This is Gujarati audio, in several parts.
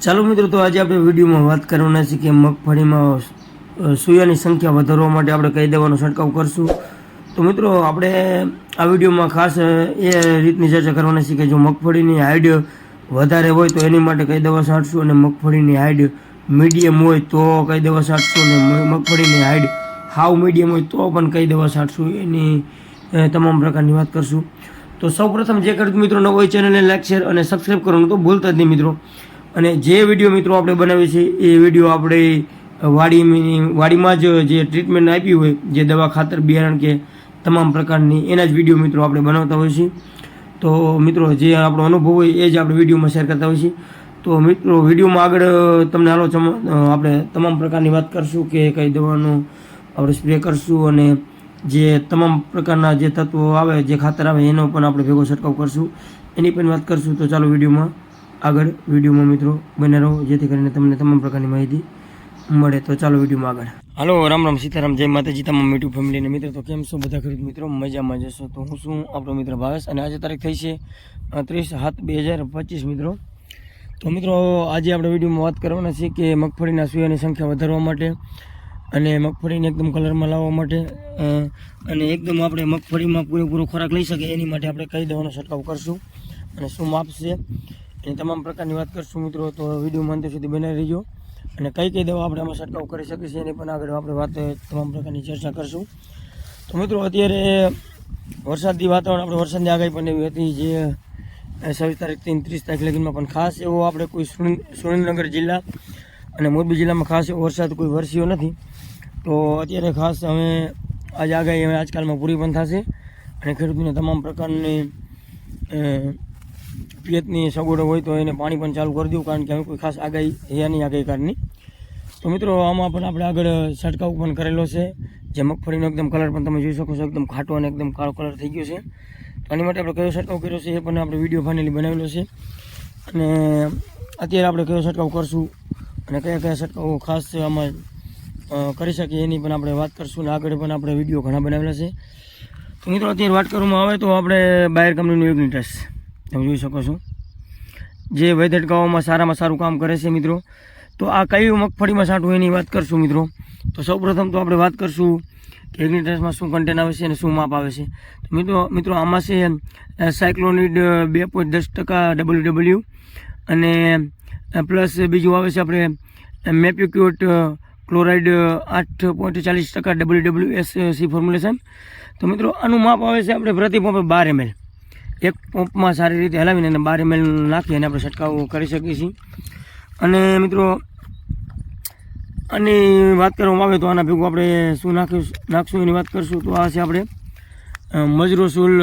ચાલો મિત્રો, તો આજે આપણે વિડીયોમાં વાત કરવાના છીએ કે મગફળીમાં સૂયાની સંખ્યા વધારવા માટે આપણે કઈ દવાનો છંટકાવ કરશું. તો મિત્રો, આપણે આ વિડીયોમાં ખાસ એ રીતની ચર્ચા કરવાના છીએ કે જો મગફળીની હાઈડ વધારે હોય તો એની માટે કઈ દવા છાંટશું અને મગફળીની હાઈડ મીડિયમ હોય તો કઈ દવા છાંટશું અને મગફળીની હાઈડ હાવ મીડિયમ હોય તો પણ કઈ દવા છાંટશું એની તમામ પ્રકારની વાત કરશું. તો સૌપ્રથમ જે ખેડૂત મિત્રો નવો હોય ચેનલને લાઈક, શેર અને સબસ્ક્રાઈબ કરવાનું તો ભૂલતા જ નહીં મિત્રો. અને જે વીડિયો મિત્રો આપણે બનાવીએ છીએ એ વીડિયો આપણે વાડીની, વાડીમાં જ જે ટ્રીટમેન્ટ આપી હોય, જે દવા ખાતર, બિયારણ કે તમામ પ્રકારની, એના જ વીડિયો મિત્રો આપણે બનાવતા હોઈએ છીએ. તો મિત્રો, જે આપણો અનુભવ હોય, એ જ આપણે વિડીયોમાં શેર કરતા હોઈએ છીએ. તો મિત્રો વિડીયોમાં આગળ તમને હાલો આપણે તમામ પ્રકારની વાત કરશું કે કઈ દવાનું આપણે સ્પ્રે કરશું અને જે તમામ પ્રકારના જે તત્વો આવે, જે ખાતર આવે, એનો પણ આપણે ભેગો છંટકાવ કરશું. એની પણ વાત કરશું, તો ચાલો વિડીયોમાં આગળ વિડીયોમાં મિત્રો બને રહો, જેથી કરીને તમને તમામ પ્રકારની માહિતી મળે. તો ચાલો વિડીયોમાં આગળ. હાલો, રામ રામ, સીતારામ, જય માતાજી, તમામ યુટ્યુબ ફેમિલીને મિત્રો. તો કેમ છો બધા ખરીદ મિત્રો? મજામાં જશો તો હું છું આપણો મિત્ર ભાવેશ અને આજે તારીખ થઈ છે ત્રીસ સાત બે હજાર પચીસ મિત્રો. તો મિત્રો, આજે આપણે વિડીયોમાં વાત કરવાના છે કે મગફળીના સુયાની સંખ્યા વધારવા માટે અને મગફળીને એકદમ કલરમાં લાવવા માટે અને એકદમ આપણે મગફળીમાં પૂરેપૂરો ખોરાક લઈ શકીએ. એની માટે આપણે કઈ દવાનો છંટકાવ કરશું અને શું માપ છે? એની તમામ પ્રકારની વાત કરશું મિત્રો, તો વિડીયોમાં અંત સુધી બનાવી રહીજો. અને કઈ કઈ દવા આપણે આમાં છંટકાવ કરી શકીએ છીએ એની પણ આગળ આપણે વાત તમામ પ્રકારની ચર્ચા કરશું. તો મિત્રો, અત્યારે વરસાદી વાતાવરણ, આપણે વરસાદની આગાહી પણ એવી હતી જે છવ્વીસ તારીખ ત્રીસ તારીખ લગીમાં પણ ખાસ એવો આપણે કોઈ સુરેન્દ્ર- સુરેન્દ્રનગર જિલ્લા અને મોરબી જિલ્લામાં ખાસ એવો વરસાદ કોઈ વરસ્યો નથી. તો અત્યારે ખાસ હવે આજ આગાહી હવે આજકાલમાં પૂરી પણ થશે. અને ખેડૂતોને તમામ પ્રકારની પિયતની સગવડો હોય તો એને પાણી પણ ચાલુ કરી દઉં, કારણ કે હવે કોઈ ખાસ આગાહી છે નહીં આગાહીકારની. તો મિત્રો, આમાં પણ આપણે આગળ છંટકાવ પણ કરેલો છે, જે મગફળીનો એકદમ કલર પણ તમે જોઈ શકો છો, એકદમ ખાટો અને એકદમ કાળો કલર થઈ ગયો છે. આની માટે આપણે કયો છંટકાવ કર્યો છે એ પણ આપણે વીડિયો ફાઇનલી બનાવેલો છે. અને અત્યારે આપણે કયો છંટકાવ કરશું અને કયા કયા છંટકાવો ખાસ આમાં કરી શકીએ એની પણ આપણે વાત કરશું અને આગળ પણ આપણે વીડિયો ઘણા બનાવેલા છે. તો મિત્રો, અત્યારે વાત કરવામાં આવે તો આપણે બાયર કંપનીનું યુગ્નિટસ તમે જોઈ શકો છો. જે વૈદ અટકાવવામાં સારામાં સારું કામ કરે છે મિત્રો, તો આ કઈ મગફળીમાં છાંટવું એની વાત કરશું મિત્રો. તો સૌપ્રથમ તો આપણે વાત કરશું કે એગ્નિટસમાં શું કન્ટેન્ટ આવે છે અને શું માપ આવે છે. તો મિત્રો મિત્રો, આમાં છે સાયક્લોનિડ બે પોઈન્ટ દસ ટકા ડબલ્યુ ડબલ્યુ અને પ્લસ બીજું આવે છે આપણે મેપ્યુક્યુટ ક્લોરાઇડ આઠ પોઈન્ટ ચાલીસ ટકા W W S C formulation તો મિત્રો, આનું માપ આવે છે આપણે પ્રતિ પંપે બાર એમએલ એક પંપમાં સારી રીતે હલાવીને અને બાર એમએલ નાખી અને આપણે છંટકાવ કરી શકીએ છીએ. અને મિત્રો, આની વાત કરવામાં આવે તો આના ભેગું આપણે શું નાખ્યું નાખશું એની વાત કરીશું. તો આ છે આપણે મજરો સોલ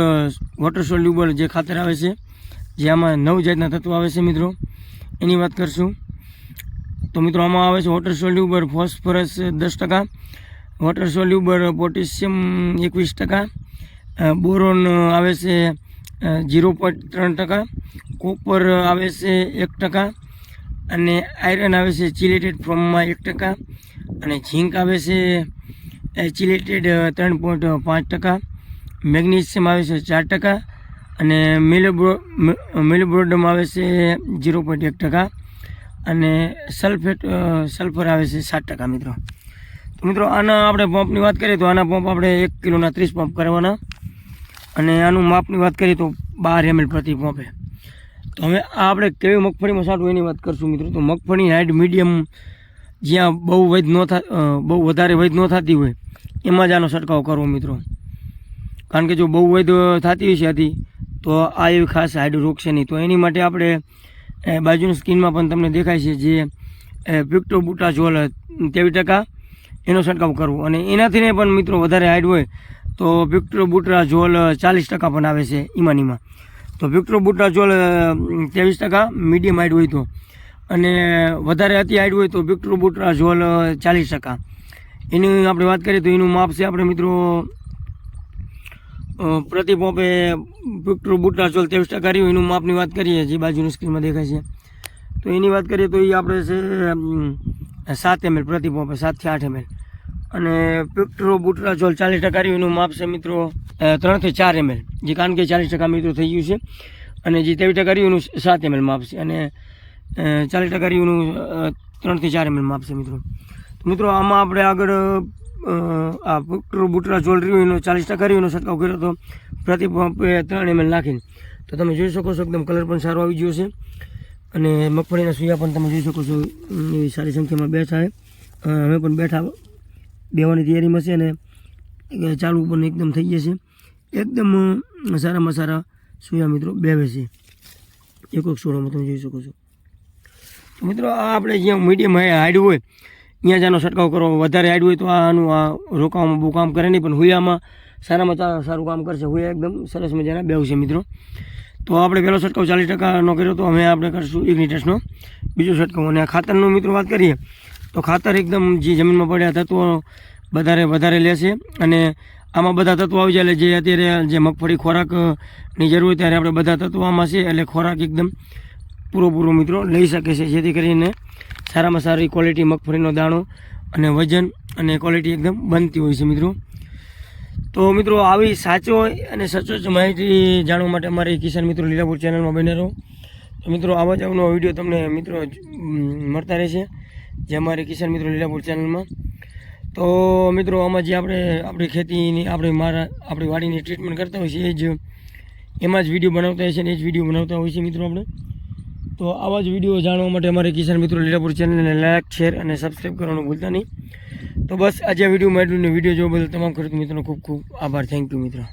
વોટર સોલ્યુબલ જે ખાતર આવે છે, જે આમાં નવ જાતના તત્વો આવે છે મિત્રો. એની વાત કરશું. તો મિત્રો, આમાં આવે છે વોટર સોલ્યુબર ફોસ્ફરસ દસ ટકા વોટર સોલ્યુબર પોટેશિયમ એકવીસ ટકા બોરોન આવે છે જીરો પોઈન્ટ ત્રણ ટકા, કોપર આવે છે એક ટકા અને આયરન આવે છે ચિલેટેડ ફોર્મમાં એક ટકા અને ઝીંક આવે છે ચિલેટેડ ત્રણ પોઈન્ટ પાંચ ટકા, મેગ્નેશિયમ આવે છે ચાર ટકા અને મિલોબ્રો મિલોબ્રોડમ આવે છે જીરો પોઈન્ટ એક ટકા અને સલ્ફેટ સલ્ફર આવે છે સાત ટકા મિત્રો. તો મિત્રો આના આપણે પંપની વાત કરીએ તો આના પંપ આપણે એક કિલોના ત્રીસ પંપ કરવાના. અને આનું માપની વાત કરીએ તો બાર એમએલ પ્રતિ પંપે તો હવે આ આપણે કેવી મગફળીમાં સાટું એની વાત કરશું મિત્રો. તો મગફળી હાઈટ મીડિયમ જ્યાં બહુ વૈધ ન થા બહુ વધારે વૈધ ન થતી હોય, એમાં જ આનો છંટકાવ કરવો મિત્રો. કારણ કે જો બહુ વૈધ થતી હોય છે આથી, તો આ એવી ખાસ હાઈડ રોકશે નહીં. તો એની માટે આપણે બાજુની સ્કીનમાં પણ તમને દેખાય છે જે પિક્ટો બુટા જોલ તેવી ટકા એનો છંટકાવ કરવો. અને એનાથીને પણ મિત્રો વધારે હાઈડ હોય તો વિક્ટો બુટરા ઝોલ ચાલીસ ટકા પણ આવે છે ઈમાનીમાં. તો વિક્ટો બુટરા ઝોલ ત્રેવીસ ટકા મીડિયમ હાઈડ હોય તો. અને વધારે અતિ હાઈડ હોય તો વિક્ટો બુટરા જોલ ચાલીસ ટકા. એની આપણે વાત કરીએ તો એનું માપ છે આપણે મિત્રો પ્રતિ પોપે વિક્ટો બુટરા જોલ ત્રેવીસ ટકા રહ્યું. એનું માપની વાત કરીએ, જે બાજુની સ્ક્રીનમાં દેખાય છે. તો એની વાત કરીએ તો એ આપણે છે સાત એમએલ પ્રતિ પોપે સાતથી આઠ એમએલ અને પેક્ટ્રો બુટ્રાઝોલ ચાલીસ ટકા એનું માપ છે મિત્રો ત્રણથી ચાર એમએલ. જે કારણ કે ચાલીસ ટકા મિત્રો થઈ ગયું છે અને જે ત્રેવીસ ટકા રહ્યું એનું સાત એમએલ માપ છે અને ચાલીસ ટકા રહ્યુંનું ત્રણથી ચાર એમએલ માપ છે મિત્રો. મિત્રો, આમાં આપણે આગળ આ પેક્ટ્રો બુટરા જોલ રહ્યું, એનો ચાલીસ ટકા એનો છંટકાવ કર્યો હતો. પ્રતિ ત્રણ એમએલ નાખીને. તો તમે જોઈ શકો છો, એકદમ કલર પણ સારો આવી ગયો છે. અને મગફળીના સુયા પણ તમે જોઈ શકો છો એવી સારી સંખ્યામાં બેઠા છે. અમે પણ બેઠા બેવાની તૈયારીમાં છે અને ચાલુ પણ એકદમ થઈ જશે એકદમ સારામાં સારા સોયા મિત્રો બેવે છે. એક એક સોળામાં તમે જોઈ શકો છો. તો મિત્રો, આ આપણે જ્યાં મીડિયમ હાઈડ હોય, ત્યાં જ આનો છંટકાવ કરવો વધારે હાઈડ હોય તો આનું આ રોકાવામાં બહુ કામ કરે નહીં, પણ હુયામાં સારામાં સારું કામ કરશે. હુયા એકદમ સરસ મજાના બેવ છે મિત્રો. તો આપણે પહેલો છંટકાવ ચાલીસ ટકાનો કર્યો તો હવે આપણે કરશું ઇગ્નિટસનો બીજો છંટકાવ. અને આ ખાતરનો મિત્રો વાત કરીએ તો ખાતર એકદમ જે જમીનમાં પડ્યા તત્વો વધારે વધારે લેશે અને આમાં બધા તત્વો આવી જાય એટલે જે અત્યારે જે મગફળી ખોરાકની જરૂર ત્યારે આપણે બધા તત્વો આમાં છે એટલે ખોરાક એકદમ પૂરો મિત્રો લઈ શકે છે. જેથી કરીને સારામાં સારી ક્વોલિટી મગફળીનો દાણો અને વજન અને ક્વોલિટી એકદમ બનતી હોય છે મિત્રો. તો મિત્રો આવી સાચો અને સચોટ માહિતી જાણવા માટે અમારી કિસાન મિત્રો લીલાપુર ચેનલમાં બને રહો. તો મિત્રો આવા જ આવનો વીડિયો તમને મિત્રો મળતા રહેશે. જે અમારી કિસાન મિત્રો લીલાપુર ચેનલમાં તો મિત્રો, આમાં જે આપણે, આપણી ખેતીની, આપણે મારા, આપણી વાડીની ટ્રીટમેન્ટ કરતા હોય છે, એ જ એમાં જ વીડિયો બનાવતા હોય છે અને એ જ વીડિયો બનાવતા હોય છે મિત્રો આપણે. તો આવા જ વીડિયો જાણવા માટે અમારી કિસાન મિત્રો લીલાપુર ચેનલને લાઈક શેર અને સબસ્ક્રાઈબ કરવાનું ભૂલતા નહીં. તો બસ, આજે વીડિયો વિડીયોમાં એટલું ને વીડિયો જોવા બદલ તમામ ખેડૂત મિત્રોનો ખૂબ ખૂબ આભાર. થેન્ક યુ મિત્રો.